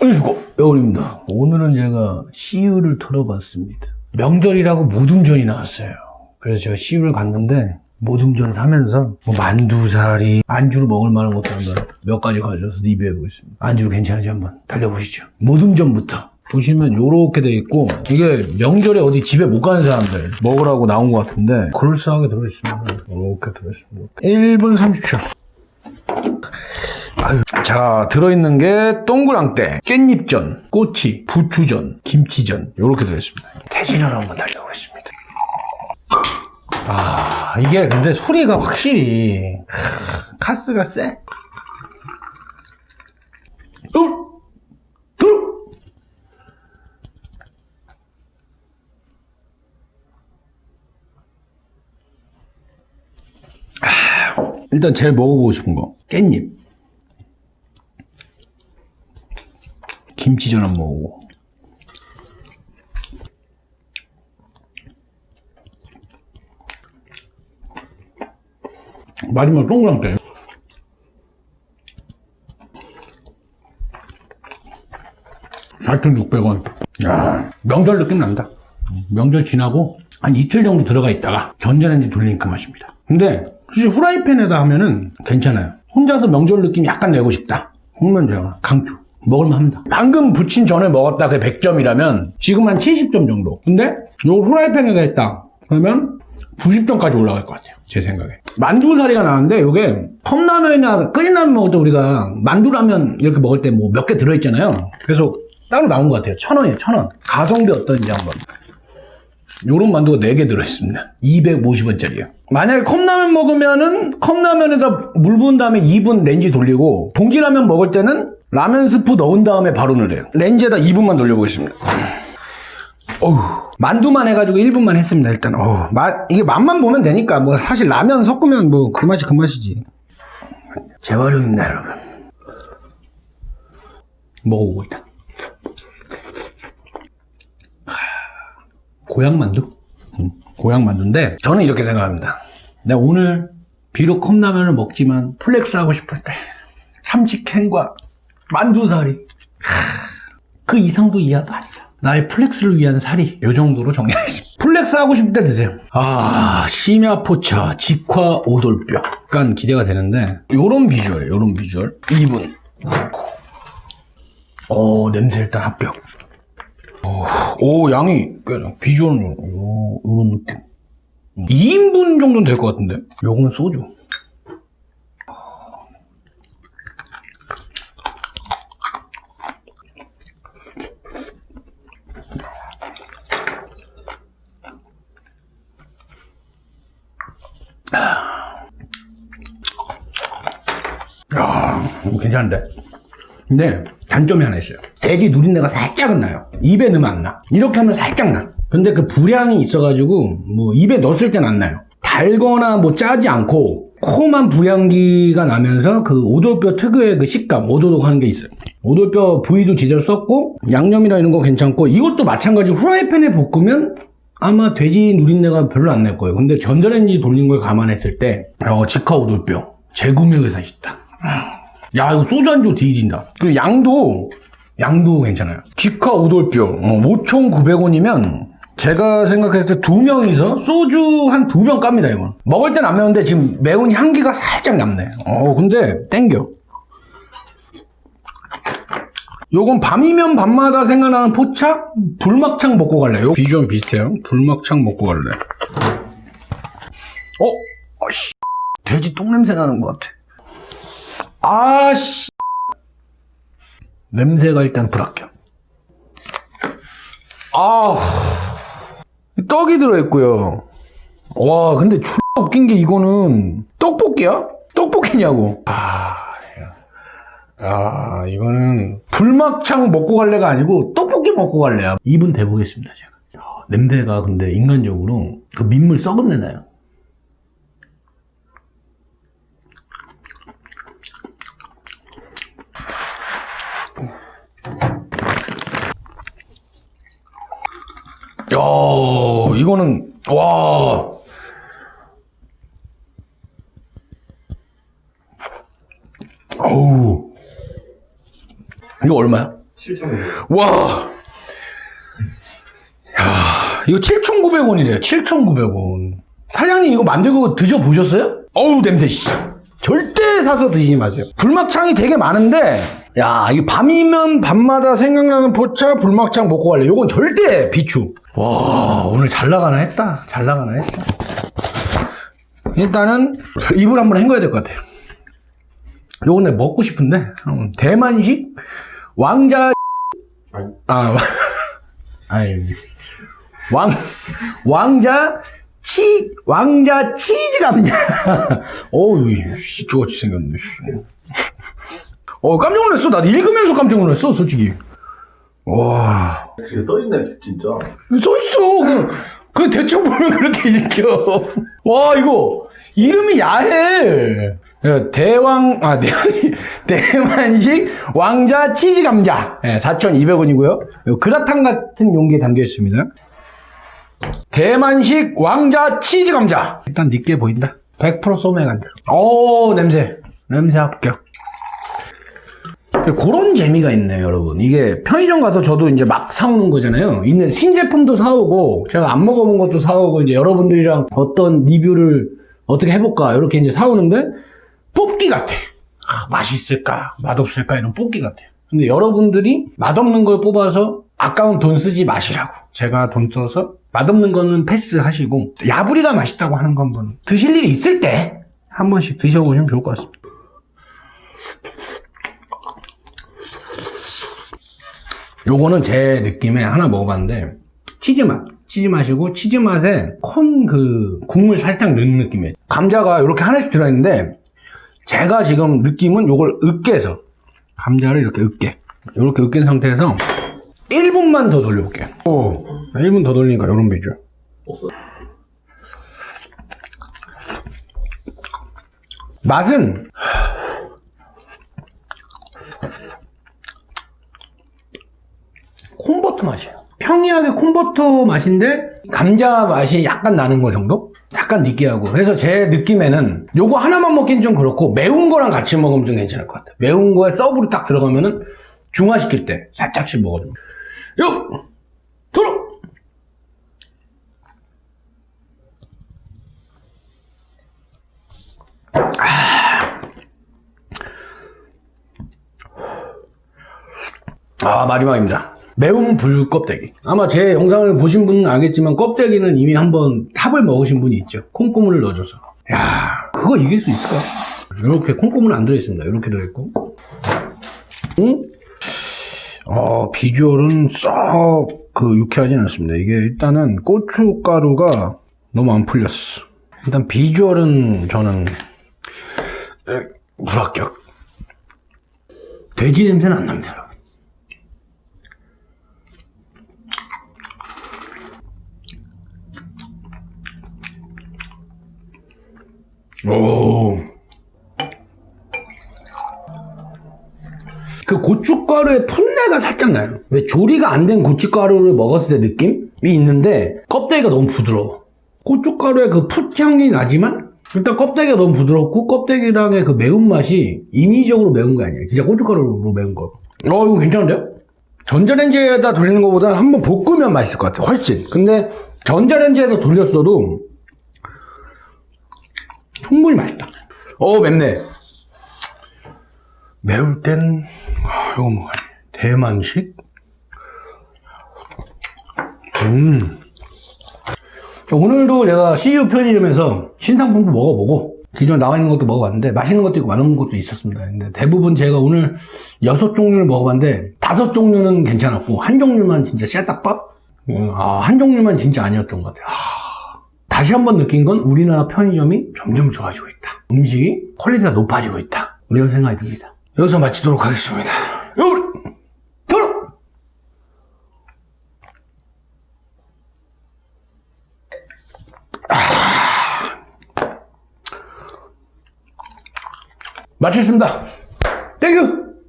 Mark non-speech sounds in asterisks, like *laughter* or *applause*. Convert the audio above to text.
안녕하십니까 여울입니다 오늘은 제가 CU를 털어봤습니다. 명절이라고 모둠전이 나왔어요. 그래서 제가 CU를 갔는데 모둠전 사면서 뭐 만두사리 안주로 먹을 만한 것도 한번 몇 가지 가져서 리뷰해 보겠습니다. 안주로 괜찮은지 한번 달려보시죠. 모둠전부터. 보시면 요렇게 돼 있고 이게 명절에 어디 집에 못 가는 사람들 먹으라고 나온 것 같은데 그럴싸하게 들어있습니다. 이렇게 들어있습니다. 1분 30초 자, 들어있는 게 동그랑땡, 깻잎전, 꼬치, 부추전, 김치전 이렇게 들어있습니다. 대진을 한번 달려보겠습니다. 아, 이게 근데 소리가 확실히 하, 카스가 세. 둘, 둘. 아, 일단 제일 먹어보고 싶은 거 깻잎. 김치전 한번 먹고. 마지막 동그랑땡. (4,600원) 야 명절 느낌 난다. 명절 지나고 한 이틀 정도 들어가 있다가 전자레인지 돌리는 그 맛입니다. 근데 사실 후라이팬에다 하면은 괜찮아요. 혼자서 명절 느낌 약간 내고 싶다. 그러면 제가 강추 먹을만 합니다. 방금 부친 전에 먹었다 그 100점이라면 지금 한 70점 정도. 근데 요 후라이팬에다 했다. 그러면 90점까지 올라갈 것 같아요. 제 생각에. 만두사리가 나왔는데 이게 컵라면이나 끓인 라면 먹을 때 우리가 만두라면 이렇게 먹을 때 뭐 몇 개 들어있잖아요. 그래서 따로 나온 것 같아요. 천 원이에요. 천 원. 가성비 어떤지 한번. 요런 만두가 4개 들어있습니다. 250원짜리요. 만약에 컵라면 먹으면은 컵라면에다 물 부은 다음에 2분 렌지 돌리고 봉지라면 먹을 때는 라면 스프 넣은 다음에 바로 넣으래요. 렌지에다 2분만 돌려보겠습니다. 어우, 만두만 해가지고 1분만 했습니다, 일단. 어우, 맛, 이게 맛만 보면 되니까. 뭐, 사실 라면 섞으면 뭐, 그 맛이 그 맛이지. 재활용입니다, 여러분. 먹어보고 있다. 고향 만두? 음, 고향 만두인데 저는 이렇게 생각합니다. 내가 오늘 비록 컵라면을 먹지만 플렉스 하고 싶을 때 참치캔과 만두사리 하, 그 이상도 이하도 아니다. 나의 플렉스를 위한 사리 요 정도로 정리하겠습니다. *laughs* 플렉스 하고 싶을 때 드세요. 아 심야포차 직화 오돌뼈 약간 기대가 되는데 요런 비주얼이에요. 요런 비주얼 2분 오 냄새 일단 합격 오, 양이, 꽤, 비주얼은, 요, 요런 느낌. 2인분 정도는 될 것 같은데? 요건 소주. 야, 이거 괜찮은데? 근데 단점이 하나 있어요. 돼지 누린내가 살짝은 나요. 입에 넣으면 안 나. 이렇게 하면 살짝 나. 근데 그 불향이 있어가지고 뭐 입에 넣었을 땐 안 나요. 달거나 뭐 짜지 않고 코만 불향기가 나면서 그 오돌뼈 특유의 그 식감, 오도독 하는 게 있어요. 오돌뼈 부위도 제대로 썼고 양념이나 이런 거 괜찮고 이것도 마찬가지로 후라이팬에 볶으면 아마 돼지 누린내가 별로 안 날 거예요. 근데 전자레인지 돌린 걸 감안했을 때 어, 직화 오돌뼈 재구매 의사 있다. 야 이거 소주 한주 뒤진다. 그리고 양도 양도 괜찮아요. 직화 오돌뼈 어, 5,900원이면 제가 생각했을 때 두 명이서 소주 한 두 병 깝니다 이건. 먹을 땐 안 매운데 지금 매운 향기가 살짝 남네. 어 근데 땡겨. 요건 밤이면 밤마다 생각나는 포차 불막창 먹고 갈래. 요 비주얼 비슷해요. 불막창 먹고 갈래. 어, 아씨, 돼지 똥 냄새 나는 것 같아. 아씨, 냄새가 일단 불합격. 아, 떡이 들어있고요. 와, 근데 졸라 웃긴 게 이거는 떡볶이야? 떡볶이냐고. 아, 아, 이거는 불막창 먹고 갈래가 아니고 떡볶이 먹고 갈래야. 2분 대보겠습니다, 제가. 야, 냄새가 근데 인간적으로 그 민물 썩은 내 나요. 야, 이거는 와. 어우. 이거 얼마야? 7,500원. 와. 야, 이거 7,900원이래요. 7,900원. 사장님 이거 만들고 드셔 보셨어요? 어우, 냄새, 씨. 절대 사서 드시지 마세요. 불막창이 되게 많은데, 야, 이 밤이면 밤마다 생각나는 포차 불막창 먹고 갈래. 요건 절대 비추. 와, 오늘 잘 나가나 했다. 잘 나가나 했어. 일단은 입을 한번 헹궈야 될 것 같아요. 내가 먹고 싶은데, 음, 대만식 왕자 아, *laughs* 아이, 왕, 왕자, 치, 왕자 치즈 감자. *laughs* 어우, 씨, 저같이 생겼네, 씨. 어, 깜짝 놀랐어. 나 읽으면서 깜짝 놀랐어, 솔직히. 와, 지금 써있네, 진짜. 써있어. 그, 그 대충 보면 그렇게 읽혀. 와, 이거, 이름이 야해. 예, 대왕, 아, 대, *laughs* 대만식 왕자 치즈 감자. 예, 4,200원이고요. 그라탕 같은 용기에 담겨 있습니다. 대만식 왕자 치즈 감자. 일단 늦게 보인다. 100% 소매 감자. 오, 냄새. 냄새 합격. 그런 재미가 있네요, 여러분. 이게 편의점 가서 저도 이제 막 사오는 거잖아요. 있는 신제품도 사오고, 제가 안 먹어본 것도 사오고, 이제 여러분들이랑 어떤 리뷰를 어떻게 해볼까, 이렇게 이제 사오는데, 뽑기 같아. 아, 맛있을까, 맛없을까, 이런 뽑기 같아. 근데 여러분들이 맛없는 걸 뽑아서 아까운 돈 쓰지 마시라고. 제가 돈 써서 맛없는 거는 패스하시고, 야부리가 맛있다고 하는 건 한번 드실 일이 있을 때, 한 번씩 드셔보시면 좋을 것 같습니다. 요거는 제 느낌에 하나 먹어봤는데 치즈 맛. 치즈 맛이고 치즈 맛에 콘 그 국물 살짝 넣는 느낌이에요. 감자가 이렇게 하나씩 들어있는데 제가 지금 느낌은 요걸 으깨서 감자를 이렇게 으깨. 이렇게 으깬 상태에서 1분만 더 돌려볼게요. 오 1분 더 돌리니까 이런 비주얼. 맛은 콤버터 맛이에요. 평이하게 콤버터 맛인데 감자 맛이 약간 나는 거 정도? 약간 느끼하고 그래서 제 느낌에는 요거 하나만 먹긴 좀 그렇고 매운 거랑 같이 먹으면 좀 괜찮을 것 같아요. 매운 거에 서브로 딱 들어가면은 중화시킬 때 살짝씩 먹어도 요! 들어! 아 마지막입니다. 매운 불 껍데기. 아마 제 영상을 보신 분은 알겠지만 껍데기는 이미 한번 탑을 먹으신 분이 있죠. 콩고물을 넣어줘서. 야 그거 이길 수 있을까? 이렇게 콩고물 안 들어있습니다. 이렇게 들어있고. 응? 어, 비주얼은 썩 그 유쾌하진 않습니다. 이게 일단은 고춧가루가 너무 안 풀렸어. 일단 비주얼은 저는 에, 불합격. 돼지 냄새는 안 납니다, 여러분. 오. 그 고춧가루의 풋내가 살짝 나요. 왜 조리가 안 된 고춧가루를 먹었을 때 느낌이 있는데 껍데기가 너무 부드러워. 고춧가루의 그 풋향이 나지만 일단 껍데기가 너무 부드럽고 껍데기랑의 그 매운맛이 인위적으로 매운 거 아니에요. 진짜 고춧가루로 매운 거. 어 이거 괜찮은데요? 전자레인지에다 돌리는 것보다 한번 볶으면 맛있을 것 같아요. 훨씬. 근데 전자레인지에다 돌렸어도 충분히 맛있다. 어, 맵네. 매울 땐, 아, 이거 먹어야지. 대만식? 음. 자, 오늘도 제가 CU 편의점에서 신상품도 먹어보고, 기존에 나와 있는 것도 먹어봤는데, 맛있는 것도 있고, 맛없는 것도 있었습니다. 근데 대부분 제가 오늘 여섯 종류를 먹어봤는데, 다섯 종류는 괜찮았고, 한 종류만 진짜 쎄딱밥? 음, 아, 한 종류만 진짜 아니었던 것 같아요. 다시 한번 느낀 건 우리나라 편의점이 점점 좋아지고 있다. 음식이 퀄리티가 높아지고 있다. 이런 생각이 듭니다. 여기서 마치도록 하겠습니다. 여러분, 들어! 아... 마치겠습니다. 땡큐!